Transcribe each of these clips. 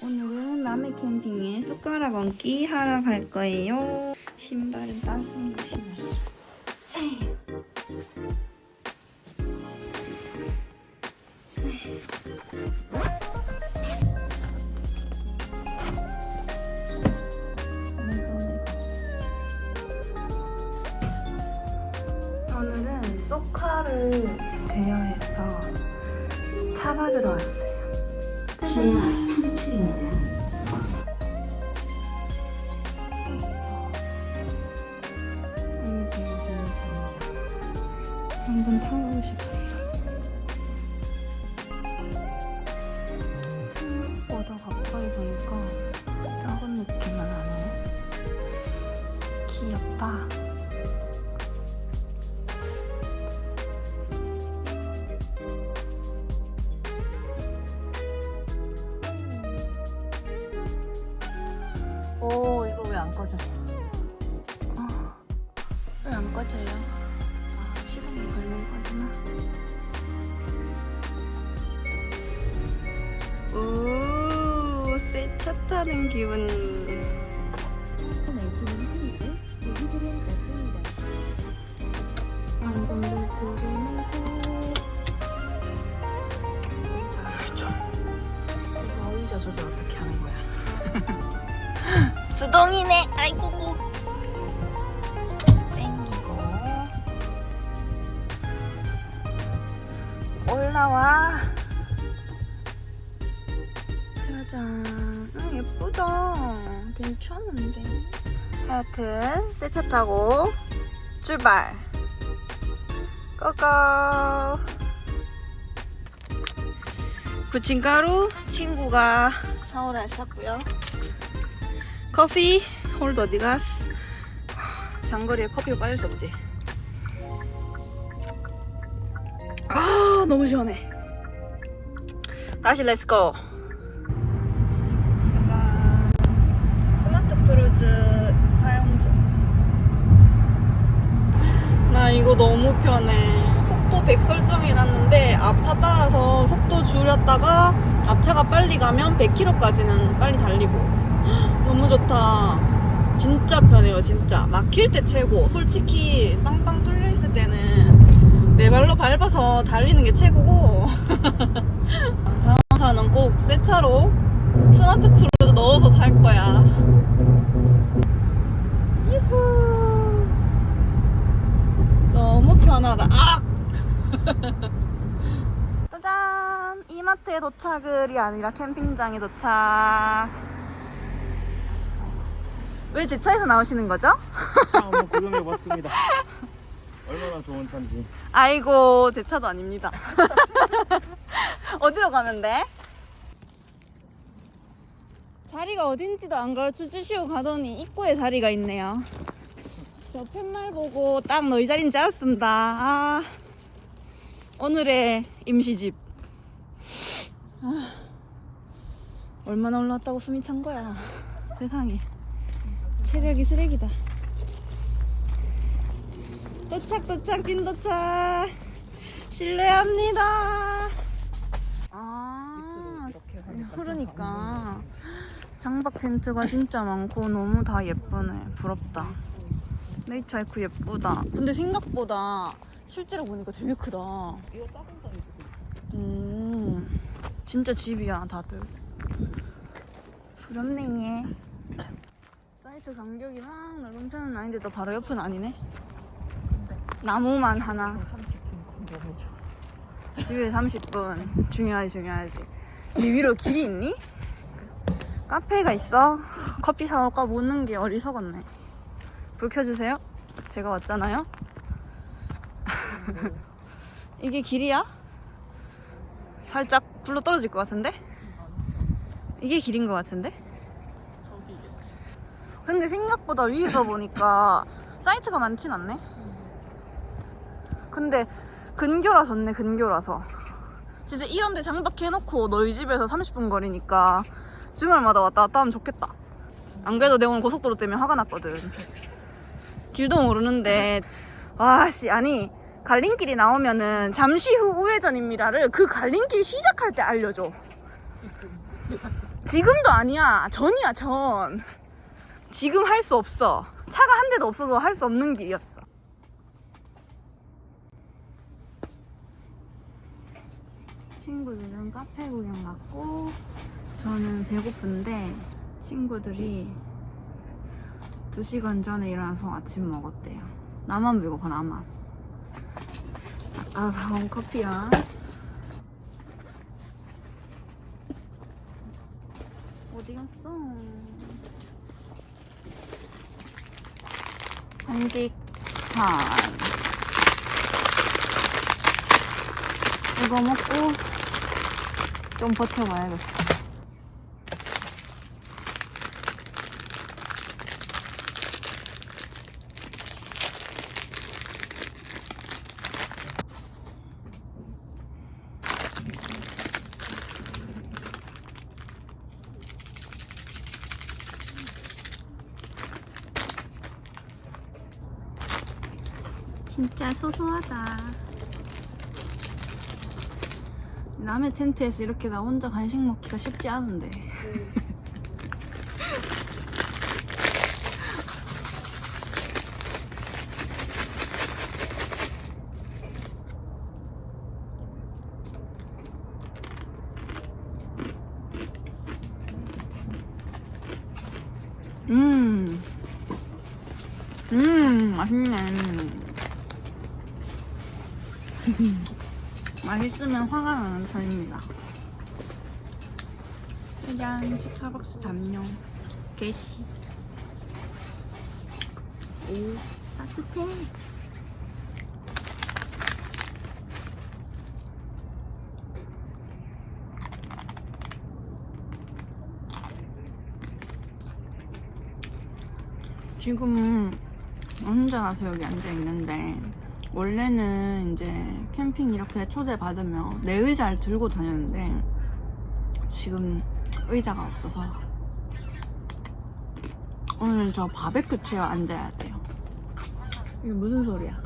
오늘은 남해 캠핑에 숟가락 얹기 하러 갈 거예요. 신발은 따순 거 신어요. 한번 타보고 싶었다. 출발 고고 부침가루 친구가 사오라 샀고요 커피 홀드 어디 갔어 장거리에 커피가 빠질 수 없지. 아 너무 시원해. 다시 렛츠고. 짜잔. 스마트 크루즈 사용 중. 나 이거 너무 편해. 속도 100 설정해 놨는데 앞차 따라서 속도 줄였다가 앞차가 빨리 가면 100km까지는 빨리 달리고. 너무 좋다. 진짜 편해요, 진짜. 막힐 때 최고. 솔직히 빵빵 뚫려 있을 때는 내 발로 밟아서 달리는 게 최고고. 다음 차는 꼭 새 차로 스마트 크루즈 넣어서 살 거야. 유후. 너무 편하다. 아! 짜잔! 이마트에 도착을이 아니라 캠핑장에 도착. 왜 제 차에서 나오시는 거죠? 차 한번 구경해 봤습니다. 얼마나 좋은 차인지. 아이고 제 차도 아닙니다. 어디로 가면 돼? 자리가 어딘지도 안 가르쳐 주시고 가더니 입구에 자리가 있네요. 저 팻말 보고 딱 너희 자리인 줄 알았습니다. 아, 오늘의 임시집. 아, 얼마나 올라왔다고 숨이 찬 거야. 세상에. 체력이 쓰레기다. 도착 도착 찐 도착 실례합니다 아 그러니까 장박 텐트가 진짜 많고 너무 다 예쁘네 부럽다 네이처이크 예쁘다. 근데 생각보다 실제로 보니까 되게 크다. 이거 작은 사이즈도 있어. 음. 진짜 집이야 다들. 부럽네 얘. 사이트 간격이 막 넓은 편은 아닌데 또 바로 옆은 아니네? 나무만 하나. 30분 너무 좋아. 집에 30분. 중요하지 중요하지. 이 위로 길이 있니? 카페가 있어? 커피 사올까? 묻는 게 어리석었네 불 켜주세요 제가 왔잖아요 이게 길이야? 살짝 불러 떨어질 것 같은데? 이게 길인 것 같은데? 근데 생각보다 위에서 보니까 사이트가 많진 않네. 근데 근교라 좋네, 근교라서. 진짜 이런 데 장박해놓고 너희 집에서 30분 거리니까 주말마다 왔다 갔다 하면 좋겠다. 안 그래도 내가 오늘 고속도로 때문에 화가 났거든. 길도 모르는데, 와씨, 아니, 갈림길이 나오면은 잠시 후 우회전입니다를 그 갈림길 시작할 때 알려줘. 지금도 아니야. 전이야, 전. 지금 할 수 없어. 차가 한 대도 없어서 할 수 없는 길이었어. 친구들은 카페 구경 갔고, 저는 배고픈데, 친구들이 2시간 전에 일어나서 아침 먹었대요. 나만 배고파, 나만. 아까 사온 커피랑 어디 갔어? 한식판 이거 먹고 좀 버텨봐야겠어. 진짜 소소하다. 남의 텐트에서 이렇게 나 혼자 간식 먹기가 쉽지 않은데. 음. 음, 맛있네. 맛있으면 화 가 나는 편입니다. 짜잔, 스타벅스 담요. 개시. 오, 따뜻해. 지금 혼자라서 여기 앉아 있는데 원래는 이제 캠핑 이렇게 초대 받으면 내 의자를 들고 다녔는데 지금 의자가 없어서 오늘 저 바베큐 체어 앉아야 돼요. 이게 무슨 소리야?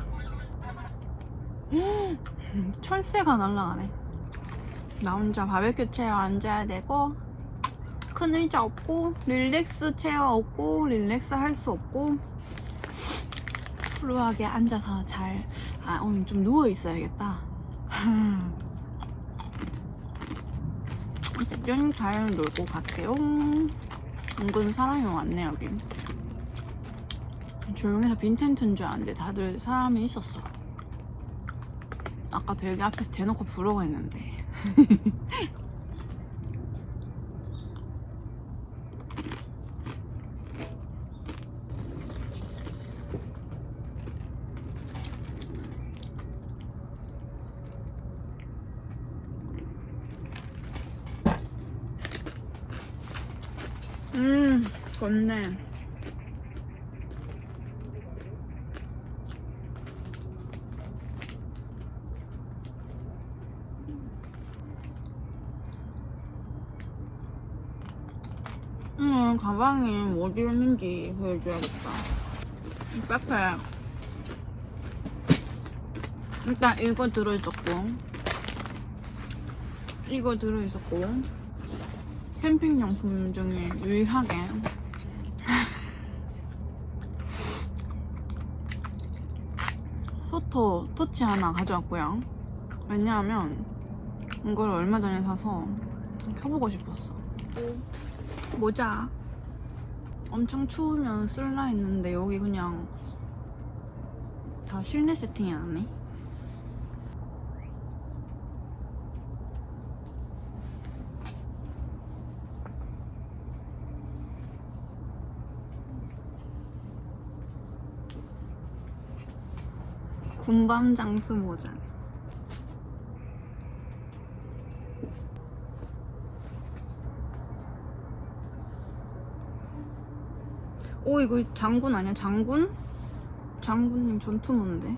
철새가 날라가네. 나 혼자 바베큐 체어 앉아야 되고 큰 의자 없고 릴렉스 체어 없고 릴렉스 할 수 없고 플루하게 앉아서 잘, 아, 오늘 좀 누워 있어야겠다. 어쨌든 잘 놀고 갈게요. 은근 사람이 많네, 여기. 조용해서 빈텐트인 줄 알았는데 다들 사람이 있었어. 아까 되게 앞에서 대놓고 부르고 했는데. 음, 좋네. 음, 가방에 뭐 들었는지 보여줘야겠다. 이 백팩. 일단 이거 들어있었고, 이거 들어있었고, 캠핑 용품 중에 유일하게 소토 토치 하나 가져왔고요. 왜냐하면 이걸 얼마 전에 사서 켜보고 싶었어. 모자. 엄청 추우면 쓸라 했는데 여기 그냥 다 실내 세팅이 나네. 군밤 장수 모자. 오 이거 장군 아니야? 장군? 장군님 전투모인데.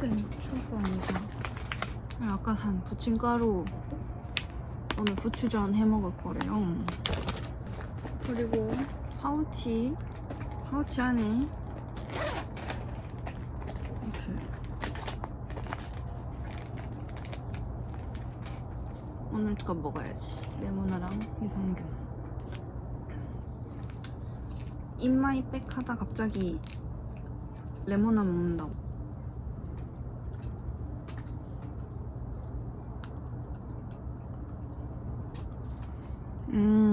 초코 모자. 아까 산 부침가루 오늘 부추전 해 먹을 거래요. 그리고 파우치 파우치 안에 오늘 거 먹어야지. 레모나랑 유산균. 입마이 빽 하다 갑자기 레모나 먹는다고. 음.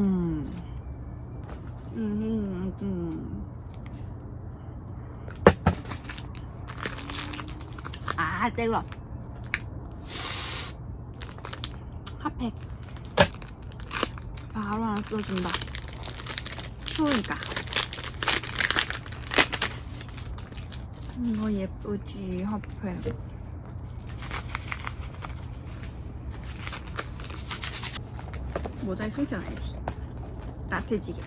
음, 음. 아, 떼그라. 핫팩. 바로 하나 써준다. 추우니까. 이거 예쁘지, 핫팩. 모자에 숨겨놔야지. 따뜻해지게.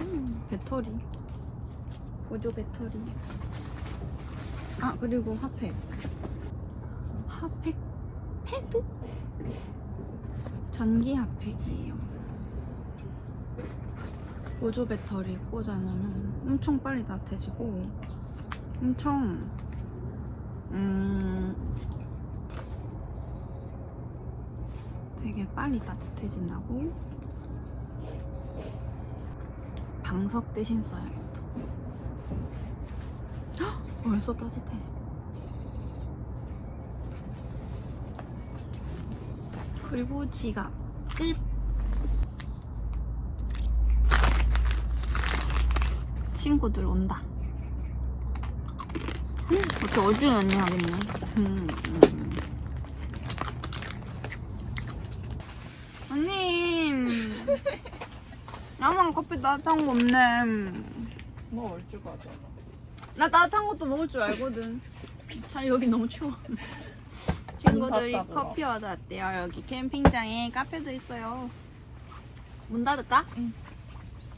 음, 배터리. 보조 배터리. 아, 그리고 핫팩. 핫팩 패드? 전기 핫팩이에요. 보조 배터리 꽂아놓으면 엄청 빨리 따뜻해지고 엄청 음 되게 빨리 따뜻해진다고 방석 대신 써야겠다. 헉! 벌써 따뜻해. 그리고 지갑 끝. 친구들 온다. 음, 어떻게 어지른 언니 하겠네. 음, 음. 언니, 나만 커피 따뜻한 거 없네. 먹을 줄 알아. 나 따뜻한 것도 먹을 줄 알거든. 참 여기 너무 추워. 친구들이 닫다고. 커피 얻어왔대요. 여기 캠핑장에 카페도 있어요. 문 닫을까? 응.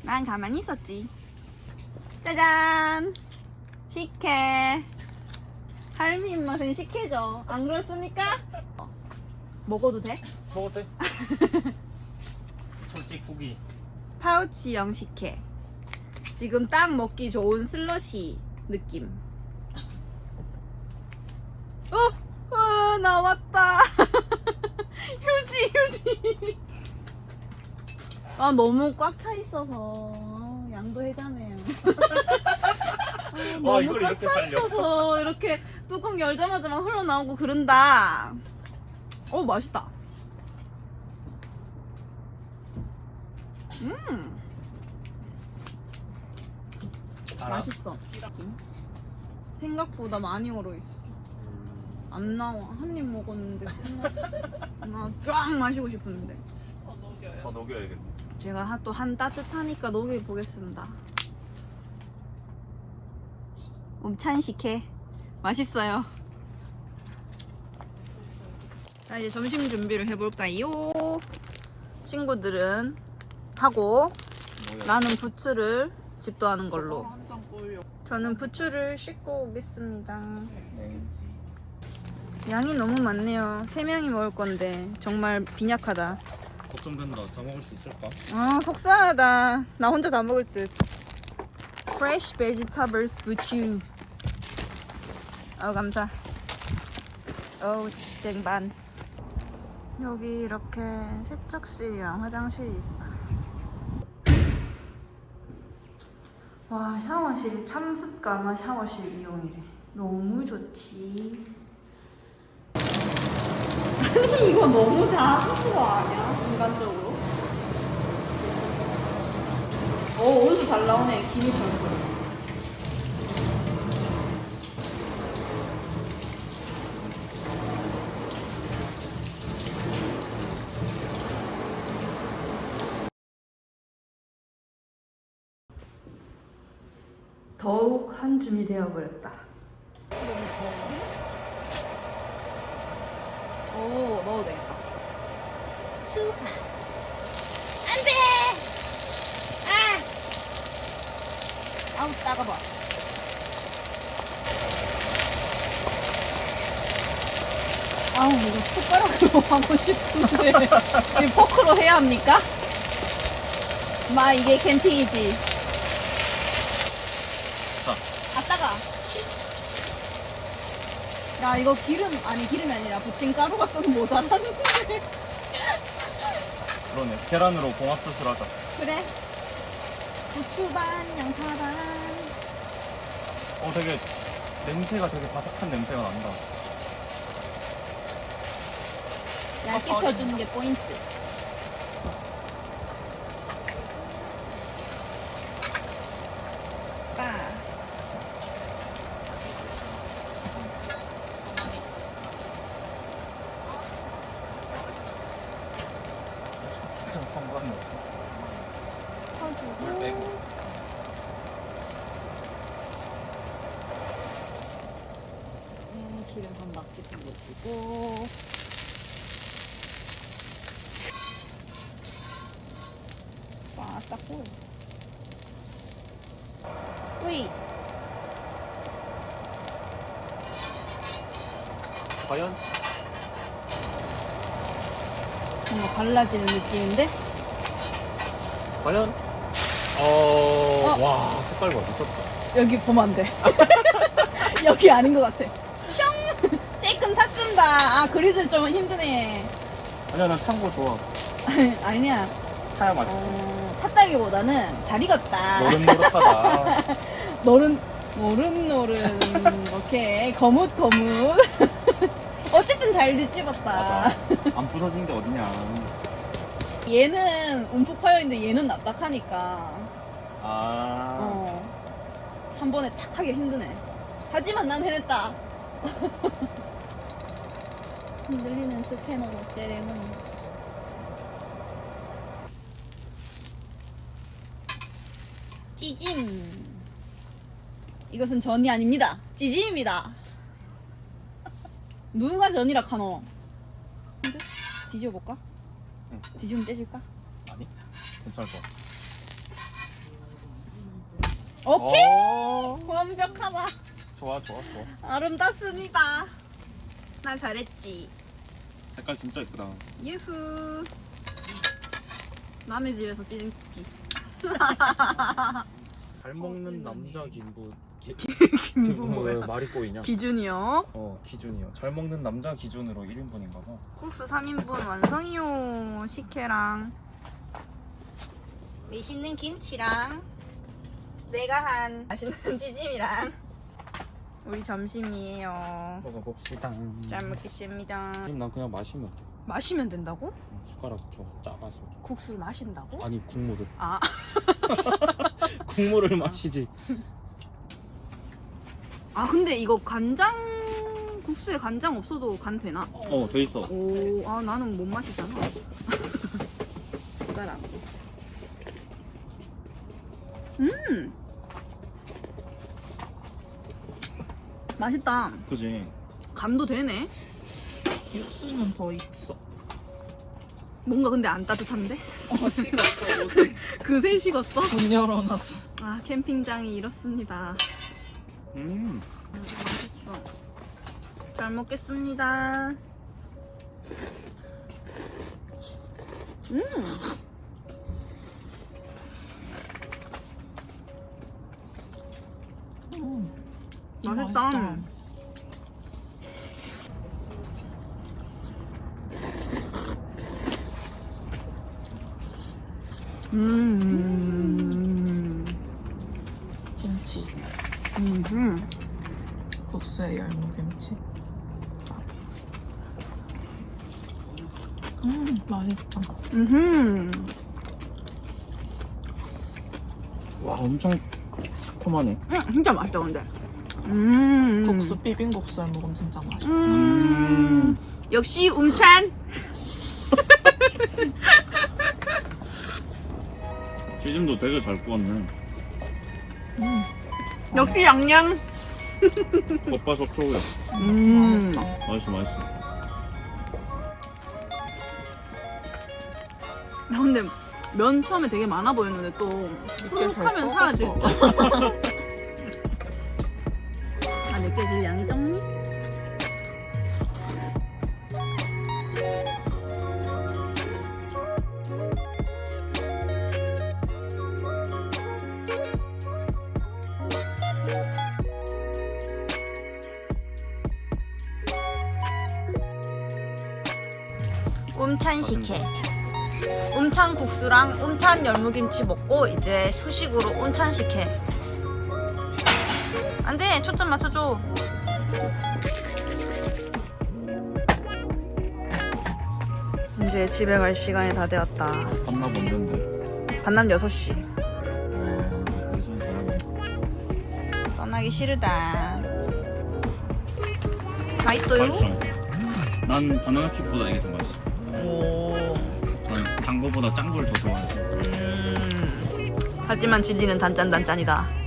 난 가만히 있었지. 짜잔! 식혜. 할미 입맛은 식혜죠. 안 그렇습니까? 먹어도 돼? 먹어도 돼? 솔직히 국이. 파우치형 식혜. 지금 딱 먹기 좋은 슬러시 느낌. 어, 어 나왔다. 휴지, 휴지. 아 너무 꽉 차 있어서 양도해자네요. 아, 와, 너무 이걸 꽉 이렇게 차 살려. 있어서 이렇게 뚜껑 열자마자 막 흘러나오고 그런다. 어 맛있다. 음. 알아? 맛있어. 생각보다 많이 얼어 있어. 안 나와. 한 입 먹었는데. 나쫙 마시고 싶었는데. 더 녹여야겠네. 제가 또 한 따뜻하니까 녹여 보겠습니다. um찬식해. 맛있어요. 자, 이제 점심 준비를 해볼까요? 친구들은 하고 뭐야? 나는 부추를 집도하는 걸로. 저는 부추를 씻고 오겠습니다. 네. 양이 너무 많네요. 세 명이 먹을 건데 정말 빈약하다. 걱정된다. 다 먹을 수 있을까? 아 속상하다. 나 혼자 다 먹을 듯. Fresh vegetables 부추. 어 감사. 어우 쟁반. 여기 이렇게 세척실이랑 화장실이 있어. 와 샤워실이 참숯가마 샤워실 이용이래. 너무 좋지. 아니 이거 너무 작은 거 아니야? 인간적으로? 어 온수 잘 나오네 김이 별거. 한 줌이 되어버렸다. 오 넣어도 되겠다. 투하. 안 돼! 아! 아우, 따가워. 아우 이거 숟가락으로 하고 싶은데 이 포크로 해야 합니까? 마 이게 캠핑이지. 자. 아 따가. 야 이거 기름 아니 기름이 아니라 부침가루가 좀 모자랐는데 그러네. 계란으로 공합수술 하자. 그래 부추 반 양파 반 어, 되게 냄새가 되게 바삭한 냄새가 난다. 얇게 펴주는 게 포인트 빠 상관은 없어. 물 퍼주고 빼고. 음, 바퀴 둘러주고 바싹 구워 으이 과연? 뭔가 갈라지는 느낌인데 과연? 어, 와, 색깔 봐, 미쳤다. 여기 보면 안 돼. 여기 아닌 것 같아. 탔습니다. 아, 그리들 좀 힘드네. 아니야, 난 탄 거 좋아. 아니야. 타야 맛있어. 어, 탔다기보다는 잘 익었다. 노릇노릇하다. 노른, 노릇노릇. 오케이. 거뭇거뭇. 어쨌든 잘 뒤집었다. 맞아. 안 부서진 게 어디냐. 얘는 움푹 파여있는데 얘는 납작하니까. 아. 어. 한 번에 탁 하기 힘드네. 하지만 난 해냈다. 흔들리는 스패너로 세레모니. 찌짐. 이것은 전이 아닙니다. 찌짐입니다. 누가 전이라 카노? 근데 뒤집어볼까? 응. 뒤집으면 째질까? 아니, 괜찮을 것 같아. 오케이! 어, 완벽하다. 좋아, 좋아, 좋아. 아름답습니다. 난 잘했지. 색깔 진짜 이쁘다. 유후. 남의 집에서 찢은 쿠키. 잘 먹는 남자 김부. 기, 김부 뭐야? 말이 꼬이냐? 기준이요. 어, 기준이요. 잘 먹는 남자 기준으로 1인분인가 봐. 국수 3인분 완성이요. 식혜랑 맛있는 김치랑 내가 한 맛있는 찌짐이랑 우리 점심이에요. 먹어봅시다. 잘 먹겠습니다. 난 그냥 마시면 돼. 마시면 된다고? 숟가락 줘, 작아서. 국수를 마신다고? 아니, 국물을. 아, 국물을 마시지. 아 근데 이거 간장 국수에 간장 없어도 간 되나? 어, 돼 있어. 오, 아 나는 못 마시잖아. 숟가락. 음, 맛있다. 그지? 간도 되네. 육수는 더 있어. 뭔가 근데 안 따뜻한데? 어, 식었어. 그새 식었어? 문 열어놨어. 아 캠핑장이 이렇습니다. 음. 음, 맛있어. 잘 먹겠습니다. 음. 음, 맛있다. 음. 김치. 음. 국수에 열무김치. 음, 맛있다. 음. 와, 엄청 새콤하네. 음, 진짜 맛있다 근데. 음. 국수 비빔국수를 먹으면 진짜 맛있어. 음. 역시 움찬. 튀김도 되게 잘 구웠네. 음, 역시 양양. 겉바속 초우야. 음. 맛있어, 맛있어. 야, 근데 면 처음에 되게 많아 보였는데 또 후룩하면 사라질 듯. 느껴질 양이 적니? 움찬 식혜 움찬 국수랑 움찬 열무김치 먹고 이제 소식으로 움찬 식혜 안돼 초점 맞춰줘. 이제 집에 갈 시간이 다 되었다. 밤낮 언젠데? 반남 6시. 어, 잘하네. 떠나기 싫다. 맛있어요? 맛있어. 난 바나나 킥보다 이게 더 맛있어. 오. 난 단 거보다 짠 걸 더 좋아해서. 음. 하지만 진리는 단짠단짠이다.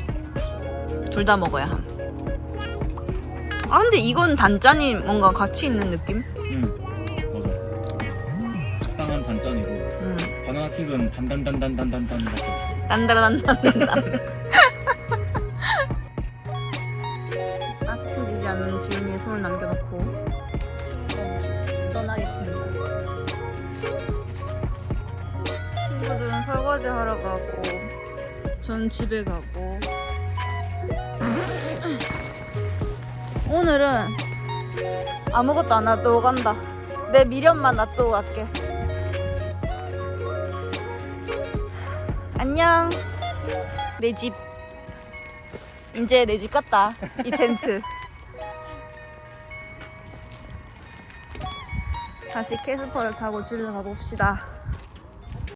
둘 다 먹어야 함. 아 근데 이건 단짠이 뭔가 가치 있는 느낌? 응. 맞아. 적당한 단짠이고 음. 바나나 킥은 단단단단단단단밖에 없어. 딴다라단단단단. 따뜻해지지 않는 지은이의 손을 남겨놓고 떠나겠습니다. 친구들은 설거지 하러 가고 전 집에 가고 오늘은 아무것도 안 놔두고 간다. 내 미련만 놔두고 갈게. 안녕. 내 집. 이제 내 집 같다. 이 텐트. 다시 캐스퍼를 타고 집에 가봅시다.